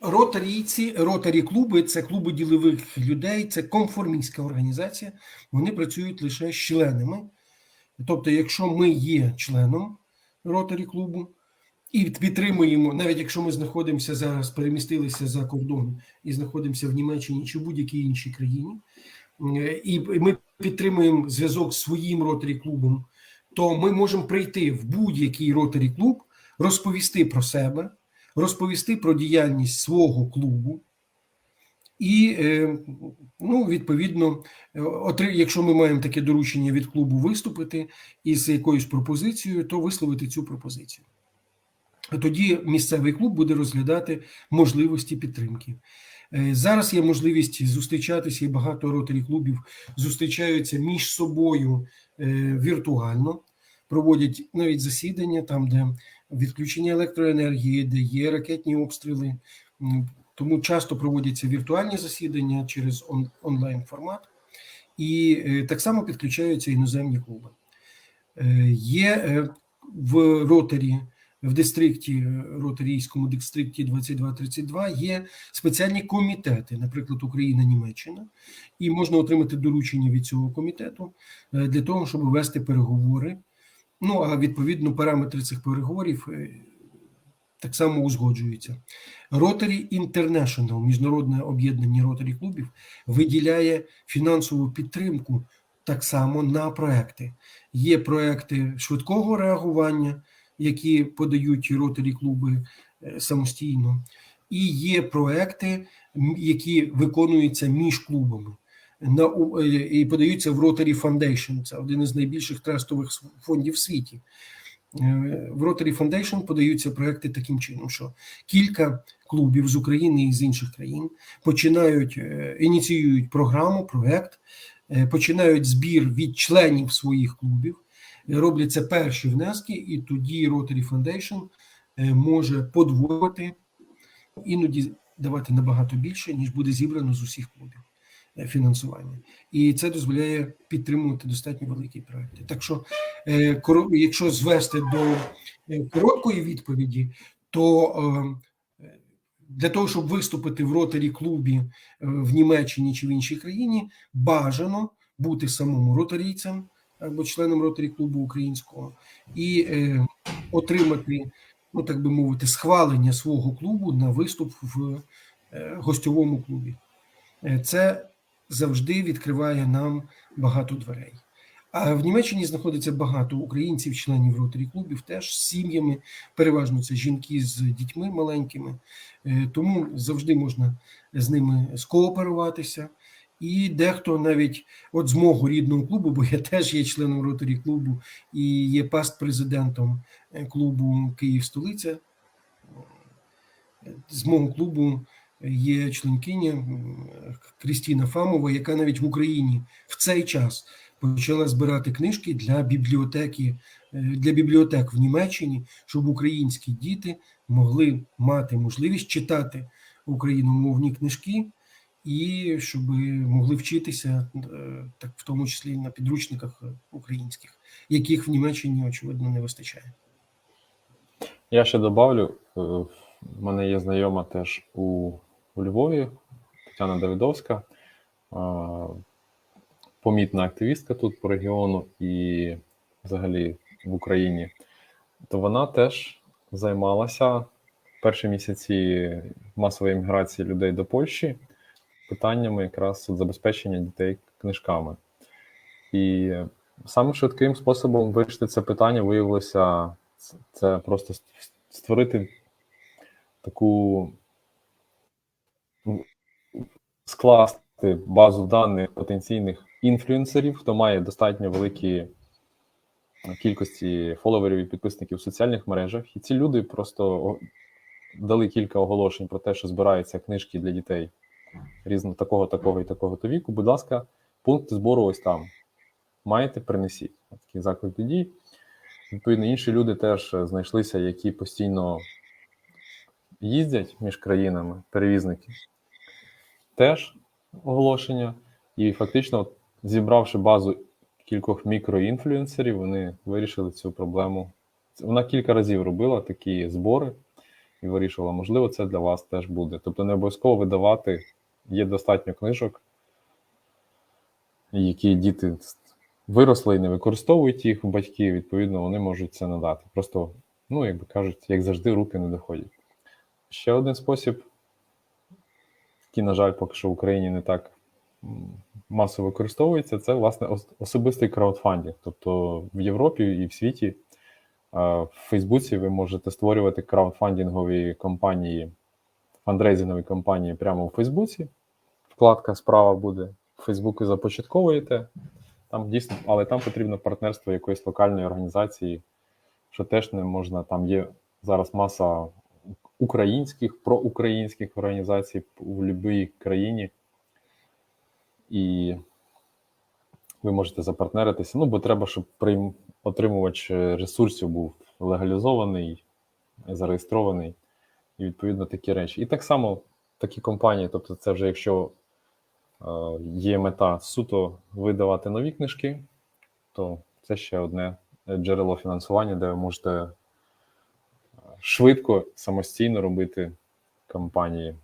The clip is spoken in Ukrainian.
Ротарійці, ротарі клуби це клуби ділових людей, це конформістська організація. Вони працюють лише з членами. Тобто, якщо ми є членом ротарі клубу і підтримуємо, навіть якщо ми знаходимося зараз, перемістилися за кордон і знаходимося в Німеччині чи в будь-якій іншій країні, е, і ми підтримуємо зв'язок з своїм ротарі клубом, то ми можемо прийти в будь-який ротарі клуб, розповісти про себе розповісти про діяльність свого клубу, і, е, ну, відповідно, якщо ми маємо таке доручення від клубу виступити із якоюсь пропозицією, то висловити цю пропозицію. Тоді місцевий клуб буде розглядати можливості підтримки. Е, Зараз є можливість зустрічатися, і багато ротарі клубів зустрічаються між собою е, віртуально, проводять навіть засідання там, де відключення електроенергії, де є ракетні обстріли. Тому часто проводяться віртуальні засідання через он- онлайн формат, і е, так само підключаються іноземні клуби. Е, Є е, в ротарі, в дистрикті, ротарійському дистрикті 2232 є спеціальні комітети, наприклад, Україна, Німеччина, і можна отримати доручення від цього комітету для того, щоб вести переговори. Ну а відповідно параметри цих переговорів е, так само узгоджуються. Rotary International, міжнародне об'єднання ротарі клубів, виділяє фінансову підтримку так само на проекти. Є проекти швидкого реагування, які подають ротарі клуби е, самостійно, і є проекти, які виконуються між клубами. На, е, і подаються в Rotary Foundation. Це один із найбільших трастових фондів в світі. Е, В Rotary Foundation подаються проекти таким чином, що кілька клубів з України і з інших країн починають е, ініціюють програму, проект, починають збір від членів своїх клубів, роблять це перші внески, і тоді Rotary Foundation може подвоювати, іноді давати набагато більше, ніж буде зібрано з усіх клубів фінансування. І це дозволяє підтримувати достатньо великі проекти. Так що, е, якщо звести до е, короткої відповіді, то е, для того, щоб виступити в ротарі клубі е, в Німеччині чи в іншій країні, бажано бути самому ротарійцем або членом ротарі клубу українського і е, отримати, ну так би мовити, схвалення свого клубу на виступ в е, гостьовому клубі. Е, Це завжди відкриває нам багато дверей. А в Німеччині знаходиться багато українців, членів ротарі клубів, теж з сім'ями. Переважно це жінки з дітьми маленькими, Е, тому завжди можна з ними скооперуватися. І дехто навіть от з мого рідного клубу, бо я теж є членом ротарі клубу і є паст-президентом е, клубу Київ столиця. З мого клубу є членкиня Крістіна Фамова, яка навіть в Україні в цей час почала збирати книжки для бібліотеки е, для бібліотек в Німеччині, щоб українські діти могли мати можливість читати україномовні книжки і щоб могли вчитися, е, так в тому числі на підручниках українських, яких в Німеччині очевидно не вистачає. Я ще добавлю, е, в мене є знайома теж у, у Львові, Тетяна Давидовська, е, помітна активістка тут по регіону і взагалі в Україні. То вона теж займалася перші місяці масової міграції людей до Польщі питаннями якраз забезпечення дітей книжками. І самим швидким способом вирішити це питання виявилося це- просто створити таку скласти базу даних потенційних інфлюенсерів, хто має достатньо великі кількості фоловерів і підписників в соціальних мережах. І ці люди просто дали кілька оголошень про те, що збираються книжки для дітей різного такого, такого і такого то віку. Будь ласка, пункти збору ось там. Маєте, принесіть. Такий заклик дій. Відповідно, інші люди теж е, знайшлися, які постійно їздять між країнами, перевізники. Теж оголошення. І фактично, зібравши базу кількох мікроінфлюенсерів, вони вирішили цю проблему. Вона кілька разів робила такі збори, і вирішувала, можливо, це для вас теж буде. Тобто не обов'язково видавати, є достатньо книжок, які діти виросли і не використовують їх батьки, відповідно, вони можуть це надати. Просто, ну, як би кажуть, як завжди, руки не доходять. Ще один спосіб, який, на жаль, поки що в Україні не так масово використовується, це власне особистий краудфандинг. Тобто в Європі і в світі в Фейсбуці ви можете створювати краудфандингові компанії, фандрейзингові компанії прямо у Фейсбуці. Вкладка справа буде. В Фейсбуку започатковуєте. Там дійсно, але там потрібно партнерство якоїсь локальної організації, що теж не можна. Там є зараз маса українських, проукраїнських організацій у будь-якій країні. І ви можете запартнеритися. Ну, бо треба, щоб прийм... отримувач е, ресурсів був легалізований, зареєстрований, і відповідно такі речі. І так само такі компанії, тобто, це вже якщо е, є мета суто видавати нові книжки, то це ще одне джерело фінансування, де ви можете е, швидко самостійно робити кампанії